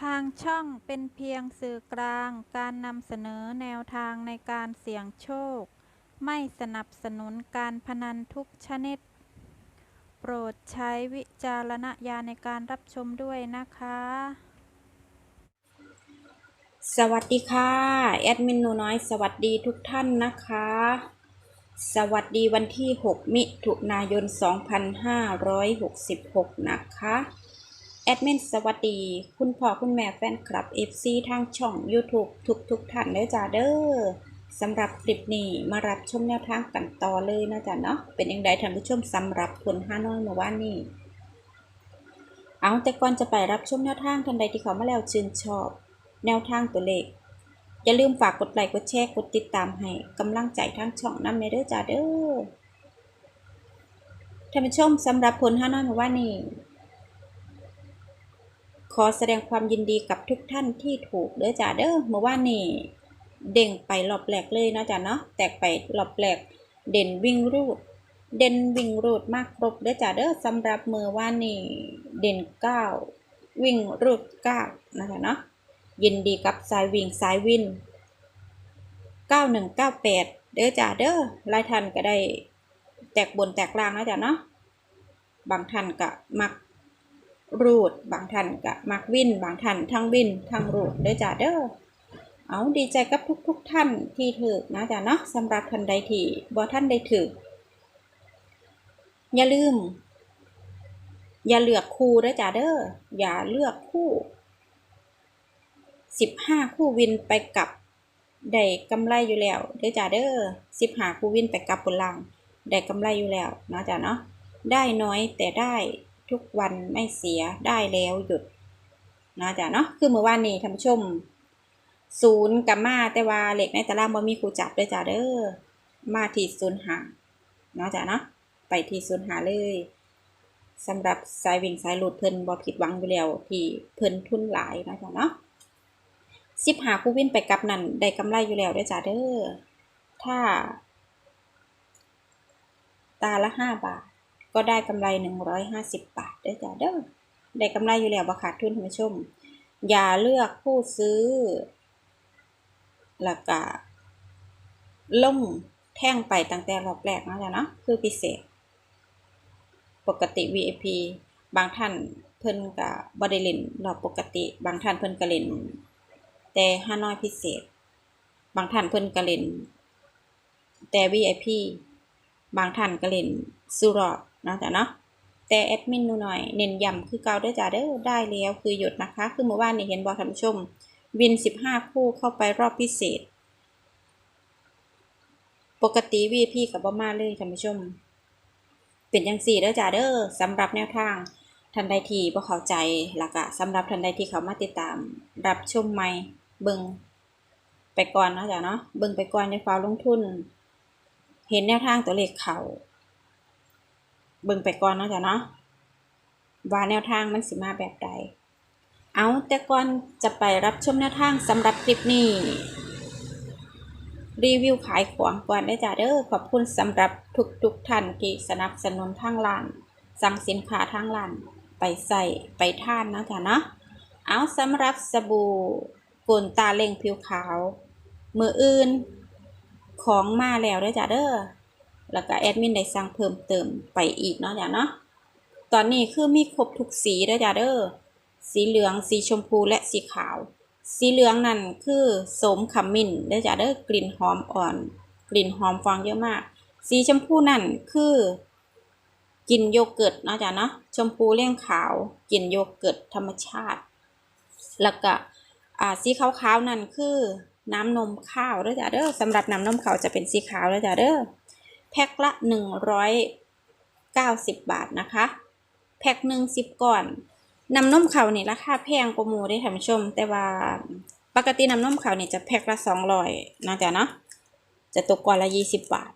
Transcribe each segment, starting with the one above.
ทางช่องเป็นเพียงสื่อกลางการนำเสนอแนวทางในการเสี่ยงโชค ไม่สนับสนุนการพนันทุกชนิด โปรดใช้วิจารณญาณในการรับชมด้วยนะคะ สวัสดีค่ะ แอดมินหนูน้อยสวัสดีทุกท่านนะคะ สวัสดีวันที่ 6 มิถุนายน 2566 นะคะ แอดมินสวัสดี คุณพ่อคุณแม่แฟนคลับ FC ทางช่อง YouTube ทุกทุกท่านเด้อจ้าเด้อสำหรับคลิปนี้มารับชมแนวทางกันต่อเลยนะจ๊ะเนาะเป็นยังไงท่านผู้ชมสำหรับคนห้าน้อยเมื่อวานนี้เอาแต่ก่อนจะไปรับชมแนวทางทันใดที่เขามาแล้วชื่นชอบ แนวทางตัวเลข อย่าลืมฝากกดไลค์กดแชร์กดติดตามให้กำลังใจทางช่องนำในเด้อจ้าเด้อท่านผู้ชมสำหรับผลห้าน้อยเมื่อวานนี้ ขอแสดงความยินดีกับทุกท่านที่ถูกเด้อจ้าเด้อเมื่อวานนี้เด่งไปรอบแรกเลยนะจ๊ะเนาะแตกไปรอบแรกเด่นวิ่งรูด เด่นวิ่งรูดมากครบเด้อจ้าเด้อสำหรับเมื่อวานนี้เด่นเก้าวิ่งรูดเก้านะจ๊ะเนาะยินดีกับสายวิ่งสายวิน9198เก้าแปดเด้อจ้าเด้อหลายท่านก็ได้แตกบนแตกล่างนะจ้ะเนาะบางท่านก็มัก รูดบางท่านก็มักวินบางท่านทั้งวินทั้งรูดเด้อจ้าเด้อเอาดีใจกับทุกๆทท่านที่ถือนะจ้ะเนาะสำหรับท่านใดที่บ่ท่านได้ถืออย่าลืม อย่าเลือกคู่เด้อจ้าเด้ออย่าเลือกคู่สิบห้าคู่วินไปกับได้กำไรอยู่แล้วเด้อจ้าเด้อสิบห้าคู่วินไปกับบนล่างได้กำไรอยู่แล้วนะจ้าเนาะได้น้อยแต่ได้ ทุกวันไม่เสียได้แล้วหยุดนะจ้าเนาะคือเมื่อวานนี้ท่านผู้ชมศูนย์กับมาแต่ว่าเหล็กในตารางบ่มีครูจับเด้อจ้าเด้อมาที่ศูนย์หาเนาะจ้าเนาะไปที่ศูนย์หาเลยสำหรับสายวิ่งสายหลุดเพิ่นบ่ผิดหวังอยู่แล้วที่เพิ่นทุนหลายนะจ้าเนาะสิบหาคู่วิ่นไปกับนั่นได้กำไรอยู่แล้วด้อจ้าเด้อถ้า ตาละห้าบาท ก็ได้กำไรหนึ่งร้อยห้าสิบบาทเด้อจ้าเด้อได้กำไรอยู่แล้วบ่ขาดทุนท่านผู้ชม อย่าเลือกผู้ซื้อแล้วก็ลงแท่งไปตั้งแต่รอบแรกนะจ๊ะเนาะคือพิเศษ ปกติ VIP บางท่านเพิ่นก็บ่ได้เล่นรอบปกติ บางท่านเพิ่นก็เล่นแต่ห้าน้อยพิเศษ บางท่านเพิ่นก็เล่นแต่ VIP บางท่านก็เล่นสุรอบ นะจ๊ะเนาะแต่แอดมินหนูหน่อยเน้นย้ำคือเก่าเด้จ้าเด้อได้แล้วคือหยุดนะคะ คือเมื่อวานนี่เห็นบอท่านผู้ชม วิน 15 คู่เข้าไปรอบพิเศษ ปกติ VIP กับบ่มาเลยท่านผู้ชม เป็นยังสี่เด้อจ้าเด้อสำหรับแนวทางท่านใดที่บ่เข้าใจแล้วก็สำหรับท่านใดที่เขามาติดตาม รับชมใหม่เบิงไปก่อนเนาะจ้ะเนาะเบิงไปก่อนในฟ้าวลงทุน เห็นแนวทางตัวเลขเขา เบิ่งไปก่อนเนาะจ้ะเนาะว่าแนวทางมันสิมาแบบใด เอาแต่ก่อนจะไปรับชมแนวทางสำหรับคลิปนี้ รีวิวขายของก่อนได้จ้าเด้อขอบคุณสำหรับทุกทุกท่านที่สนับสนุนทางร้าน สั่งสินค้าทางร้าน ไปใส่ไปท่านนะจ๊ะเนาะเอาสำหรับสบู่กลตาเล่งผิวขาว มืออื่นของมาแล้วเด้จ้ะเด้อ แล้วก็แอดมินได้สั่งเพิ่มเติมไปอีกเนาะจ้ะเนาะตอนนี้คือมีครบทุกสีเด้อจ้ะเด้อสีเหลืองสีชมพูและสีขาว สีเหลืองนั่นคือโสมขมิ้นเด้อจ้ะเด้อกลิ่นหอมอ่อน กลิ่นหอมฟองเยอะมาก สีชมพูนั่นคือกินโยเกิร์ตเนาะจ๊ะเนาะชมพูเลี่ยงขาวกินโยเกิร์ตธรรมชาติ แล้วก็สีขาวๆนั่นคือน้ำนมข้าวเด้อจ้ะเด้อสำหรับน้ำนมข้าวจะเป็นสีขาวเด้อจ้ะเด้อ แพ็คละหนึ่งร้อยเก้าสิบบาทนะคะ แพ็คหนึ่งสิบก้อนน้ำนมขาวนี่ราคาแพงกว่าหมูได้ท่านผู้ชม แต่ว่าปกติน้ำนมขาวนี่จะแพ็คละสองร้อยนะจ๊ะเนาะจะตกก้อนละยี่สิบบาท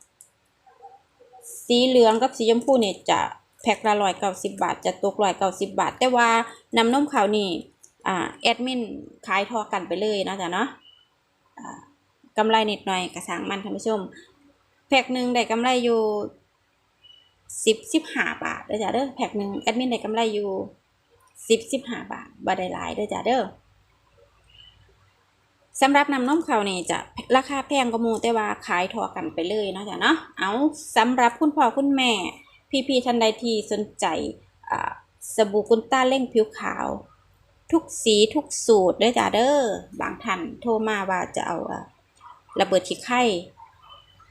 สีเหลืองกับสีชมพูเนี่ยจะแพ็คละร้อยเก้าสิบบาท จะตกร้อยเก้าสิบบาท แต่ว่าน้ำนมขาวนี่อ่าแอดมินขายทอกันไปเลยนะจ๊ะเนาะกำไรนิดหน่อยกระสังมันท่านผู้ชม แพ็คหนึ่งได้กำไรอยู่สิบสิบห้าบาทเด้อจ้ะเด้อแพ็คหนึ่งแอดมินได้กำไรอยู่สิบสิบห้าบาทบ่ได้หลายเด้อจ้ะเด้อสำหรับน้ำนมเขานี่จะราคาแพงกว่าหมูแต่ว่าขายทอกันไปเลยเนาะจ้ะเนาะเอาสำหรับคุณพ่อคุณแม่ พี่ๆท่านใดที่สนใจสบู่กุนต้าเร่งผิวขาว ทุกสีทุกสูตรเด้อจ้าเด้อบางท่านโทรมาว่าจะเอาระเบิดขี้ไข่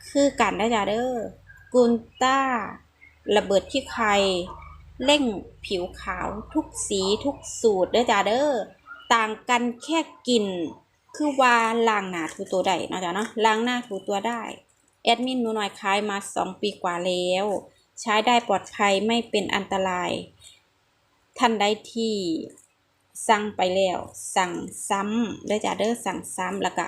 คือกันเด้อจ้าเด้อกุนต้า ระเบิดขี้ไข่เร่งผิวขาวทุกสีทุกสูตรเด้อจ้าเด้อต่างกันแค่กลิ่นคือว่าล้างหน้าถูตัวได้นะจ้าเนาะล้างหน้าถูตัวได้แอดมินหนูน้อยขายมา 2 ปีกว่าแล้ว ใช้ได้ปลอดภัยไม่เป็นอันตราย ท่านใดที่สั่งไปแล้ว สั่งซ้ำได้จ้ะเด้อสั่งซ้ำแล้วก็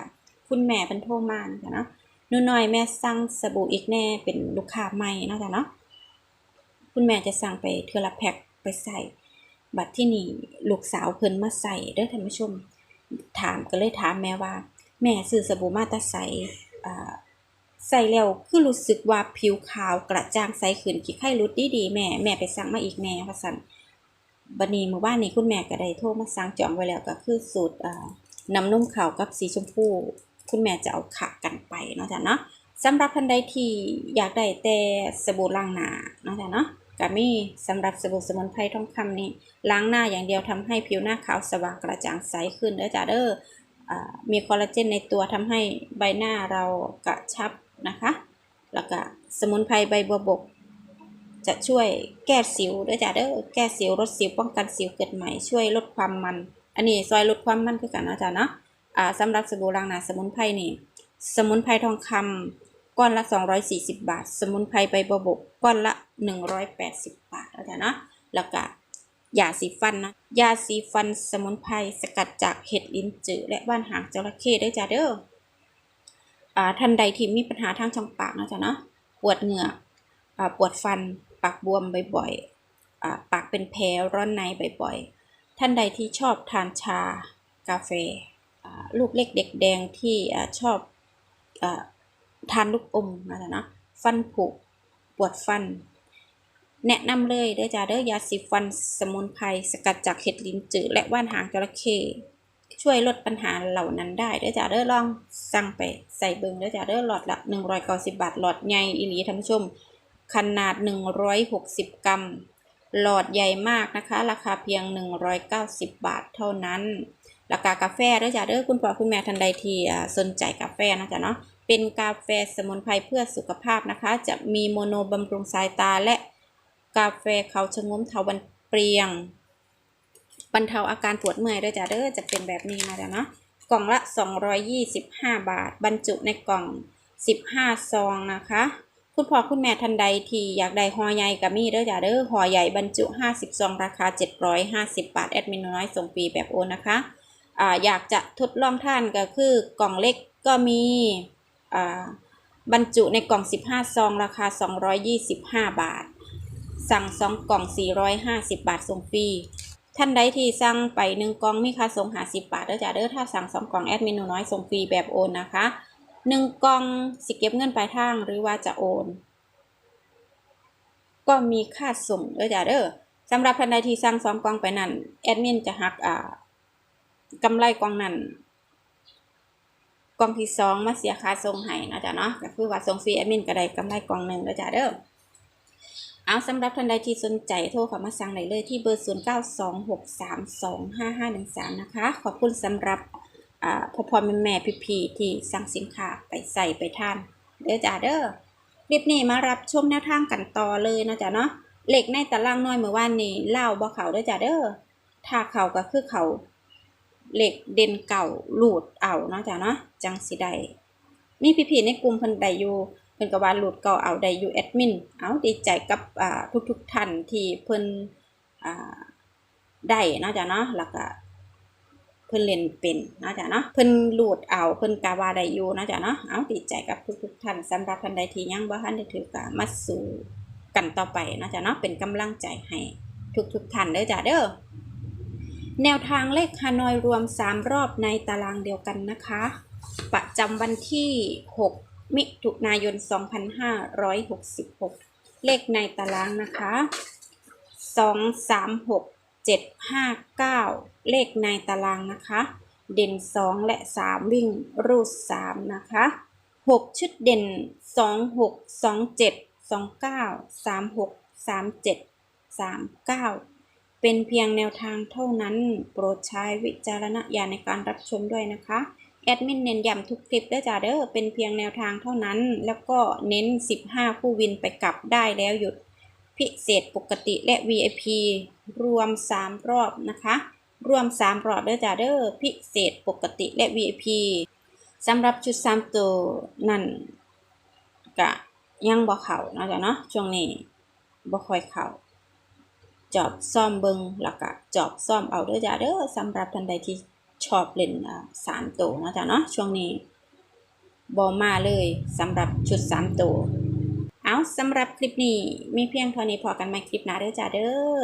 คุณแม่เป็นโทรมานะคะเนาะ นูน้อยแม่สั่งสบู่อีกแน่เป็นลูกค้าใหม่นาะจ้ะเนาะคุณแม่จะสั่งไปเทือละแพ็คไปใส่ บัตรที่นี่ลูกสาวเพิ่นมาใส่เด้อท่านผู้ชม ถามก็เลยถามแม่ว่า แม่ซื้อสบู่มาแตาใส่ใส่แล้วคือรู้สึกว่าผิวขาวกระจ่างใสขึ้นขี้ไข้รุดดีดีแม่แม่ไปสั่งมาอีกแม่ว่าสั่นบัดนี้เมื่อวานนี้คุณแม่ก็ได้โทรมาสั่งจองไว้แล้วก็คือสูตรน้ำนมขาวกับสีชมพู คุณแม่จะเอาขะกันไปเนาะจ้ะเนาะสำหรับท่านใดที่อยากได้แต่สบู่ล้างหน้าเนาะจ้ะเนาะก็มีสำหรับสบู่สมุนไพรทองคำนี้ล้างหน้าอย่างเดียวทำให้ผิวหน้าขาวสว่างกระจ่างใสขึ้นเด้อจ้ะเด้ออมีคอลลาเจนในตัวทำให้ใบหน้าเรากระชับนะคะ แล้วก็สมุนไพรใบบัวบก จะช่วยแก้สิวด้วยจ้ะเด้อแก้สิวลดสิวป้องกันสิวเกิดใหม่ช่วยลดความมัน อันนี้ซอยลดความมันคือกันนะจ้ะเนาะ อ่าสำหรับสบู่ล้างหน้าสมุนไพรนี่สมุนไพรทองคำก้อนละ 240 บาท สมุนไพรใบบวบกก้อนละ 180 บาทแล้วจ้ะเนาะแล้วก็ยาสีฟันนะยาสีฟันสมุนไพรสกัดจากเห็ดลิ้นจือและว่านหางจระเข้ด้อจ้าเด้ออ่าท่านใดที่มีปัญหาทางช่องปากนะจ๊ะเนาะปวดเหงือกอ่าปวดฟันปากบวมบ่อยๆอ่าปากเป็นแผลร้อนในบ่อยๆท่านใดที่ชอบทานชากาแฟ ลูกเล็กเด็กแดงที่อชอบอทานลูกอมนะจ๊ะเนาะฟันผุปวดฟัน แนะนำเลยเด้อจ้าเด้อยาสีฟันสมุนไพรสกัดจากเห็ดลิ้นจือและว่านหางจระเข้ช่วยลดปัญหาเหล่านั้นได้เด้อจ้าเด้อลองสั่งไปใส่เบิงเด้อจ้าเด้อหลอดละ190บาทหลอดใหญ่อีหลีท่านผู้ชม ขนาด 160 กรัม หลอดใหญ่มากนะคะ ราคาเพียง 190 บาทเท่านั้น ราคากาแฟเด้อจ้าเด้อคุณพ่อคุณแม่ท่านใดที่สนใจกาแฟนะจ๊ะเนาะเป็นกาแฟสมุนไพรเพื่อสุขภาพนะคะ จะมีโมโนบำรุงสายตาและกาแฟเขาชะงมเทาบันเปรียง บรรเทาอาการปวดเมื่อยด้วยจ้ะเด้อจะเป็นแบบนี้มาแล้วเนาะกล่องละ 225 บาท บรรจุในกล่อง 15 ซองนะคะ คุณพ่อคุณแม่ท่านใดที่อยากได้หอใหญ่กับมีเด้อจ้ะเด้อหอใหญ่บรรจุ 50ซองราคา 750 บาท แอดมินน้อยส่งฟรีแบบโอนนะคะอ่าอยากจะทดลองท่านก็คือกล่องเล็กก็มีอ่าบรรจุในกล่อง 15 ซอง ราคา 225 บาท สั่งสองกล่อง 450 บาทส่งฟรี ท่านใดที่สั่งไปหนึ่งกล่องมีค่าส่งหาสิบาทเด้อจ้าเด้อถ้าสั่งสองกล่องแอดมินหนูน้อยส่งฟรีแบบโอนนะคะ หนึ่งกล่องสิเก็บเงินปลายทางหรือว่าจะโอน ก็มีค่าส่งเด้อจ้าเด้อสำหรับท่านใดที่สั่งสองกล่องไปนั่นแอดมินจะหักอ่ากำไรกล่องนั้นกล่องที่สองมาเสียค่าส่งให้นะจ๊ะเนาะก็คือว่าส่งฟรีแอดมินก็ได้กำไรกล่องหนึ่งเด้อจ้าเด้อเอาสำหรับท่านใดที่สนใจโทรเข้ามาสั่งได้เลยที่เบอร์ 0926325513 นะคะ ขอบคุณสำหรับ พ่อพ่อแม่แม่พี่พี่ที่สั่งสินค้าไปใส่ไปทานเด้อจ้าเด้อคลิปนี้มารับชมแนวทางกันต่อเลยนะจ๊ะเนาะเหล็กในตารางน้อยเมื่อวานนี้เล่าบ่เขาเด้อจ้าเด้อถ้าเขาก็คือเขาเหล็กเด่นเก่าหลุดเอานะจ้ะเนาะจังสิได้มีพี่พี่ในกลุ่มเพิ่นได้อยู่เพิ่นก็ว่าหลุดเก่าเอาได้อยู่แอดมินเอาดีใจกับอ่าทุกท่านที่เพิ่นอ่าได้นะจ้ะเนาะแล้วก็ เพิ่นเล่นเป็นนะจ้ะเนาะเพิ่นหลดเอาเพิ่นก็ว่าได้อยู่นะจ้ะเนาะเอาติดใจกับทุกๆท่านสำหรับท่านใดที่ยังบ่ทันได้ถือก็มาสู่กันต่อไปนะจ้ะเนาะเป็นกำลังใจให้ทุกๆท่านเด้อจ้ะเด้อแนวทางเลขฮานอยรวม 3 รอบในตารางเดียวกันนะคะ ประจำวันที่ 6 มิถุนายน 2566 เลขในตารางนะคะ 2 3 6 7 5 9 เลขในตารางนะคะ เด่น 2 และ 3 วิ่งรูด 3 นะคะ 6 ชุดเด่น 2 6 2 7 2 9 3 6 3 7 3 9 เป็นเพียงแนวทางเท่านั้น โปรดใช้วิจารณญาณในการรับชมด้วยนะคะ แอดมินเน้นย้ำทุกคลิปด้อจ้าเด้อเป็นเพียงแนวทางเท่านั้น แล้วก็เน้น 15 คู่วินไปกลับได้แล้วหยุดพิเศษปกติและ VIP รวม 3 รอบนะคะ รวม 3 รอบเด้อจ้าเด้อพิเศษปกติและ VIP สำหรับชุด 3 ตัวนั่นกะยังบ่เข้านะจ้ะเนาะช่วงนี้บ่ค่อยเข้าจอบซ่อมเบิงแล้วก็จอบซ่อมเอาเด้อจ้าเด้อสำหรับท่านใดที่ชอบเล่นสามตัวนะจ้ะเนาะช่วงนี้บอมาเลยสำหรับชุดสามตัวเอาสำหรับคลิปนี้มีเพียงเท่านี้พอกันใหม่คลิปหน้าเด้อจ้าเด้อ